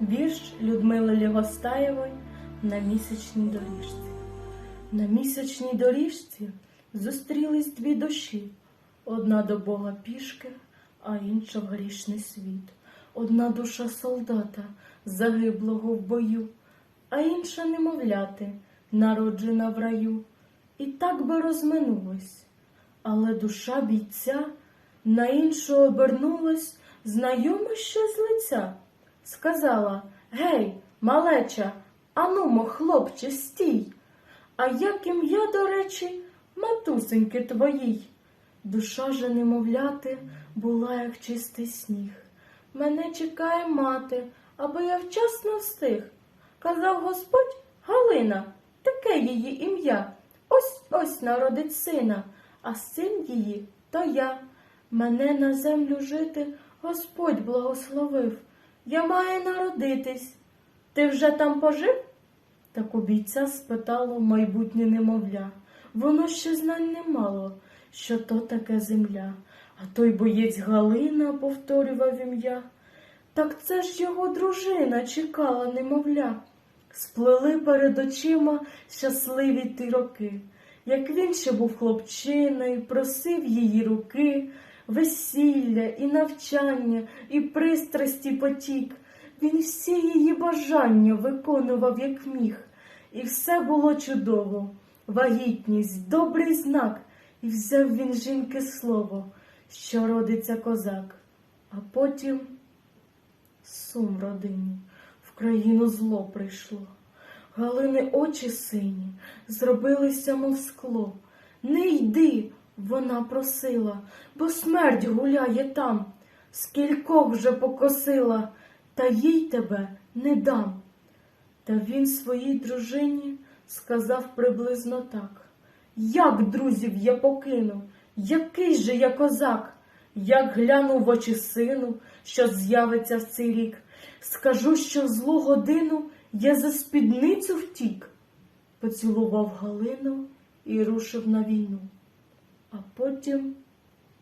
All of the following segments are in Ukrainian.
Вірш Людмили Лігостаєвої на місячній доріжці. На місячній доріжці зустрілись дві душі. Одна до Бога пішки, а інша в грішний світ. Одна душа солдата, загиблого в бою, а інша немовляти, народжена в раю. І так би розминулись. Але душа бійця на іншу обернулась, знайома ще з лиця. Сказала Гей, малеча, анумо, хлопче, стій. А як ім'я, до речі, матусеньки твоїй. Душа же немовляти була, як чистий сніг. Мене чекає мати, аби я вчасно встиг. Казав Господь Галина, таке її ім'я. Ось ось народить сина, а син її то я. Мене на землю жити Господь благословив. Я маю народитись. Ти вже там пожив? Так у бійця спитало майбутнє немовля. Воно ще знань не мало, що то таке земля. А той боєць Галина повторював ім'я. Так це ж його дружина чекала немовля. Сплели перед очима щасливі ті роки, як він ще був хлопчиною, просив її руки, весілля і навчання, і пристрасті потік. Він всі її бажання виконував, як міг, і все було чудово. Вагітність, добрий знак, і взяв він жінки слово, що родиться козак, а потім сум родині, в країну зло прийшло. Галини очі сині зробилися, мов скло. Не йди, вона просила, бо смерть гуляє там, скількох вже покосила, та їй тебе не дам. Та він своїй дружині сказав приблизно так. Як друзів я покину, який же я козак, як гляну в очі сину, що з'явиться в цей рік, скажу, що в злу годину я за спідницю втік, поцілував Галину і рушив на війну, а потім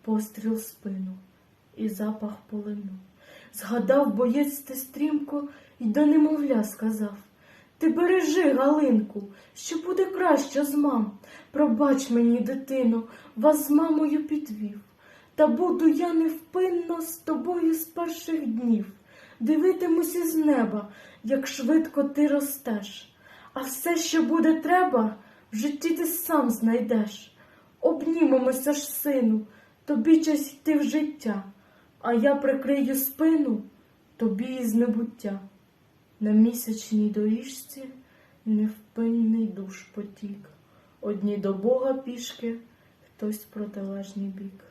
постріл спину і запах полину. Згадав боєць те стрімко і до немовля сказав. Ти бережи, Галинку, що буде краще з мам. Пробач мені, дитино, вас з мамою підвів. Та буду я невпинно з тобою з перших днів. Дивитимусь із неба, як швидко ти ростеш. А все, що буде треба, в житті ти сам знайдеш. Обнімемося ж, сину, тобі час йти в життя, а я прикрию спину тобі із небуття. На місячній доріжці невпинний душ потік. Одні до Бога пішки, хтось протилежний бік.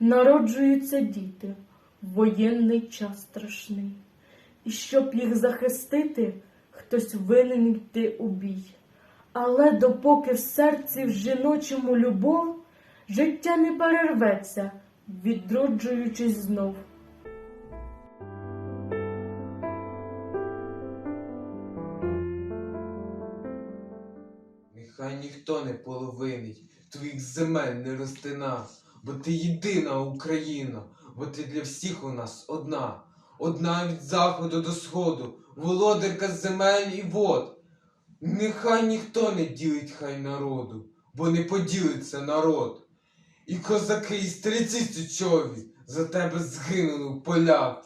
Народжуються діти в воєнний час страшний. І щоб їх захистити, хтось винен йти у бій. Але допоки в серці в жіночому любов, життя не перерветься, відроджуючись знов. Нехай ніхто не половинить, твоїх земель не розтина, бо ти єдина Україна, бо ти для всіх у нас одна, одна від заходу до сходу, володарка земель і вод. Нехай ніхто не ділить хай народу, бо не поділиться народ. І козаки, і стрільці січові за тебе згинули в полях.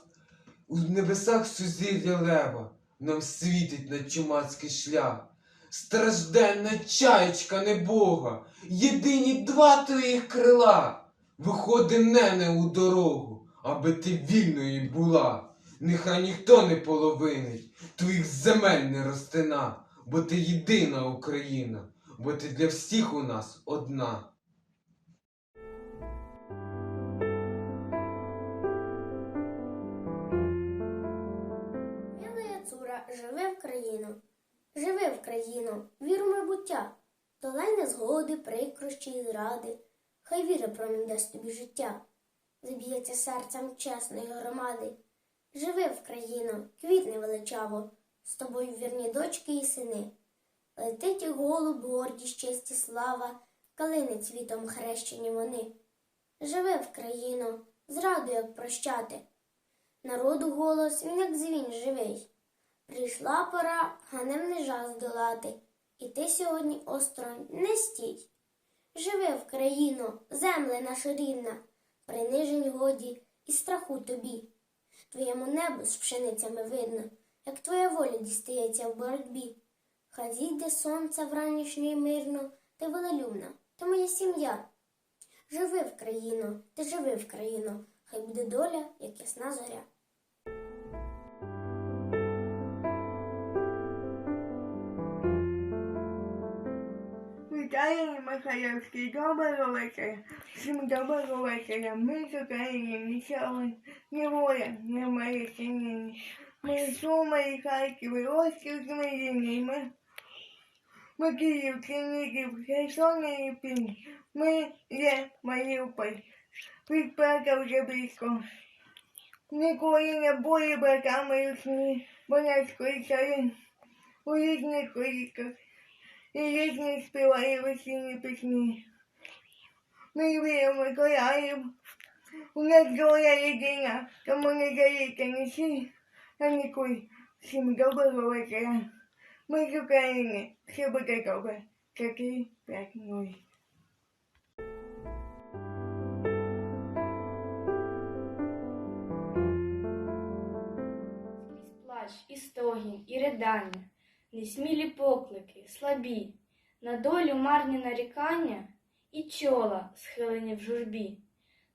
У небесах сузір'я лева нам світить на чумацький шлях. Стражденна чаєчка небога, єдині два твоїх крила. Виходи нене у дорогу, аби ти вільною була. Нехай ніхто не половинить, твоїх земель не розтина, бо ти єдина Україна, бо ти для всіх у нас одна. Мила Яцура, живи в країну, живи в країну, віру в майбуття, долай незгоди, прикрощі і зради, хай віра промінь дасть тобі життя, заб'ється серцем чесної громади. Живи в країну, квітне величаво, з тобою вірні дочки і сини. Летить і голуб, гордість, честь і слава, калини цвітом хрещені вони. Живи в країну, зраду як прощати. Народу голос, він як дзвін живий, Прийшла пора ганебний жах здолати, і ти сьогодні осторонь не стій. Живи в країну, земле наша рідна, принижень годі і страху тобі. Твоєму небу з пшеницями видно, як твоя воля дістається в боротьбі. Хай зійде сонце вранішньої мирно, ти велелюбна, ти моя сім'я. Живи в країну, ти живи в країну, хай буде доля, як ясна зоря. Вітаю Михайлівський доброго вечора. Всім доброго вечора. Ми з України нічого не воля, не має з Медині. Ми, ми Київ, Чернігів, Херсон і Ірпінь. Ми є Маріуполь. Відправка вже близько. Ніколи не були братами у сні, бо нас колісали у різних коліках і різні співає весільні пісні. Ми віримо Миколаїв, у нас доля єдина, тому не жалійте ні сі, а нікуй. Всім доброго вечора. Ми з України, все буде добре. Такий п'ять нуль. Скрізь плач, і стогін, і ридання, несмілі поклики, слабі, на долю марні нарікання і чола, схилені в журбі.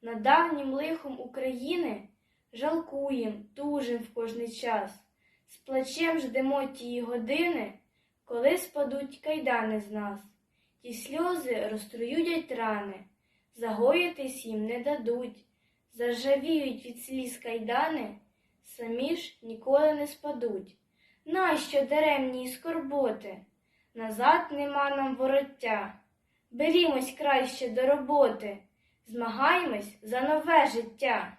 Над давнім лихом України жалкуєм, тужим в кожний час, з плачем ждемо тії години, коли спадуть кайдани з нас, ті сльози розтруюдять рани, загоїтись їм не дадуть, заржавіють від сліз кайдани самі ж ніколи не спадуть. Нащо даремні й скорботи? Назад нема нам вороття. Берімось краще до роботи, змагаймось за нове життя.